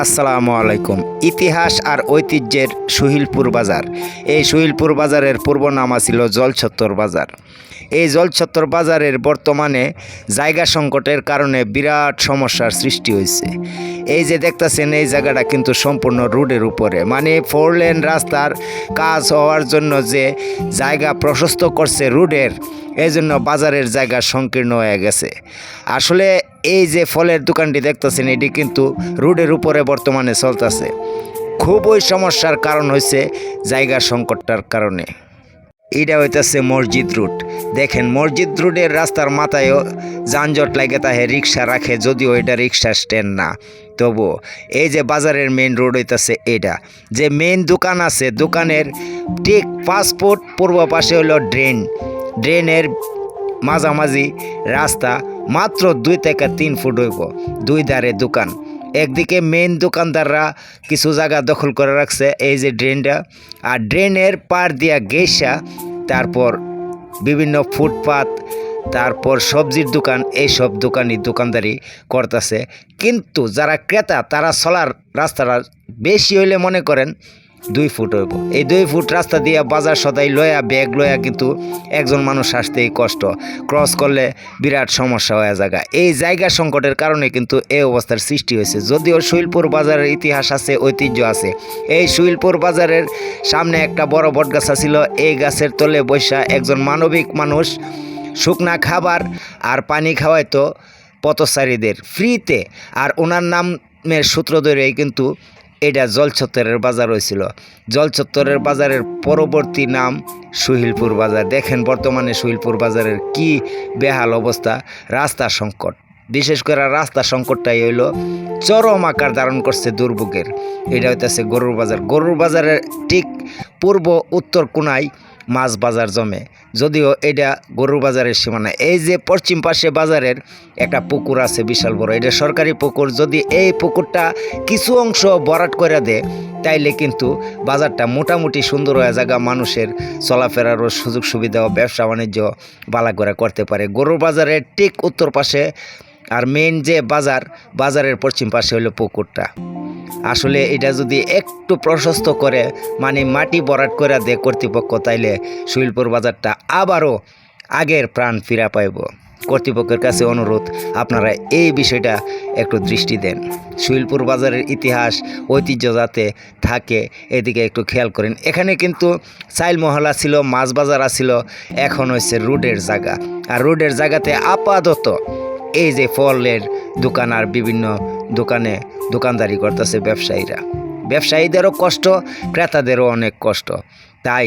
আসসালামু আলাইকুম। ইতিহাস আর ঐতিহ্যের সুহিলপুর বাজার। এই সুহিলপুর বাজারের পূর্ব নামা ছিল জলছত্তর বাজার। এই জলছত্তর বাজারের বর্তমানে জায়গা সংকটের কারণে বিরাট সমস্যার সৃষ্টি হয়েছে এই যে দেখতেছেন, এই জায়গাটা কিন্তু সম্পূর্ণ রোডের উপরে। মানে ফোর লেন রাস্তার কাজ হওয়ার জন্য যে জায়গা প্রশস্ত করছে রোডের এই জন্য বাজারের জায়গা সংকীর্ণ হয়ে গেছে। আসলে এই যে ফলের দোকানটি দেখতেছেন, এটি কিন্তু রোডের উপরে বর্তমানে চলতেছে। খুবই সমস্যার কারণ হয়েছে জায়গা সংকটটার কারণে। এটা হইতেছে মসজিদ রুট দেখেন, মসজিদ রুটের রাস্তার মাথায়ও যানজট লাগে তাহে রিক্সা রাখে, যদিও এটা রিক্সা স্ট্যান্ড না। তবু এই যে বাজারের মেন রোড হইতেছে এটা। যে মেন দোকান আছে, দোকানের ঠিক ফুট পূর্ব পাশে হলো ড্রেন ড্রেনের মাঝামাঝি রাস্তা মাত্র দুই থেকে তিন ফুট হইব, দুই ধারে দোকান। একদিকে মেন দোকানদাররা কিছু জায়গা দখল করে রাখছে, এই যে ড্রেনটা আর ড্রেনের পার দিয়া গেসা তারপর বিভিন্ন ফুটপাত, তারপর সবজির দোকান, এইসব দোকানই দোকানদারি করতেছে। কিন্তু যারা ক্রেতা, তারা চলার রাস্তাটা বেশি হইলে মনে করেন দুই ফুট হইব। এই দুই ফুট রাস্তা দিয়ে বাজার সদাই লয়া ব্যাগ লয়া কিন্তু একজন মানুষ আসতেই কষ্ট। ক্রস করলে বিরাট সমস্যা হয়ে জায়গা এই জায়গা সংকটের কারণে কিন্তু এই অবস্থার সৃষ্টি হয়েছে। যদিও শৈলপুর বাজারের ইতিহাস আছে, ঐতিহ্য আছে। এই শৈলপুর বাজারের সামনে একটা বড় বট গাছ ছিল। এই গাছের তলে বৈশা একজন মানবিক মানুষ শুকনা খাবার আর পানি খাওয়াইতো পথচারীদের। ফ্রিতে। আর ওনার নামের সূত্র ধরেই কিন্তু এটা জলছত্তরের বাজার হয়েছিল। জলছত্তরের বাজারের পরবর্তী নাম সুহিলপুর বাজার। দেখেন বর্তমানে সুহিলপুর বাজারের কি বেহাল অবস্থা, রাস্তা সংকট। বিশেষ করে রাস্তা সংকটটাই হইল চরম আকার ধারণ করছে দুর্ভোগের। এটা হইতেছে গরুর বাজার। গরুর বাজারের ঠিক পূর্ব উত্তর কোনায় মাছ বাজার জমে। যদিও এটা গরুর বাজারের সীমানা এই যে পশ্চিম পাশে বাজারের একটা পুকুর আছে বিশাল বড়, এটা সরকারি পুকুর। যদি এই পুকুরটা কিছু অংশ বরাট করে দেয়, তাইলে কিন্তু বাজারটা মোটামুটি সুন্দর হয়ে জায়গা, মানুষের চলাফেরারও সুযোগ সুবিধা ও ব্যবসা বাণিজ্য বালা করে করতে পারে। গরুর বাজারের ঠিক উত্তর পাশে আর মেন যে বাজার, বাজারের পশ্চিম পাশে হলো পুকুরটা। আসলে এটা যদি একটু প্রশস্ত করে মানে মাটি বরাট করে দেয় কর্তৃপক্ষ, তাইলে শৈলপুর বাজারটা আবারও আগের প্রাণ ফিরা পাইব। কর্তৃপক্ষের কাছে অনুরোধ, আপনারা এই বিষয়টা একটু দৃষ্টি দেন। শৈলপুর বাজারের ইতিহাস, ঐতিহ্য যাতে থাকে, এদিকে একটু খেয়াল করেন। এখানে কিন্তু চাইল মহলা ছিল, মাছ বাজার ছিল, এখন হচ্ছে রোডের জায়গা। আর রোডের জায়গাতে আপাতত এই যে ফলের দোকান আর বিভিন্ন দোকানে দোকানদারি করতেছে ব্যবসায়ীরা। ব্যবসায়ীদেরও কষ্ট, ক্রেতাদেরও অনেক কষ্ট। তাই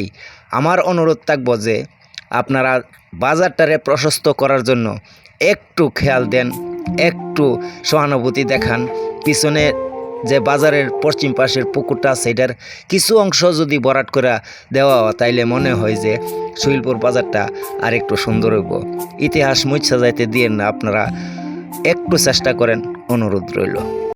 আমার অনুরোধ থাকব যে আপনারা বাজারটারে প্রশস্ত করার জন্য একটু খেয়াল দেন, একটু সহানুভূতি দেখান। পিছনে যে বাজারের পশ্চিম পাশের পুকুরটা সেটার কিছু অংশ যদি বরাট করে দেওয়া হয়, তাইলে মনে হয় যে শৈলপুর বাজারটা আর একটু সুন্দর হইব। ইতিহাস মুচ্ছা যাইতে দিয়েন না আপনারা একটু চেষ্টা করেন অনুরোধ রইল।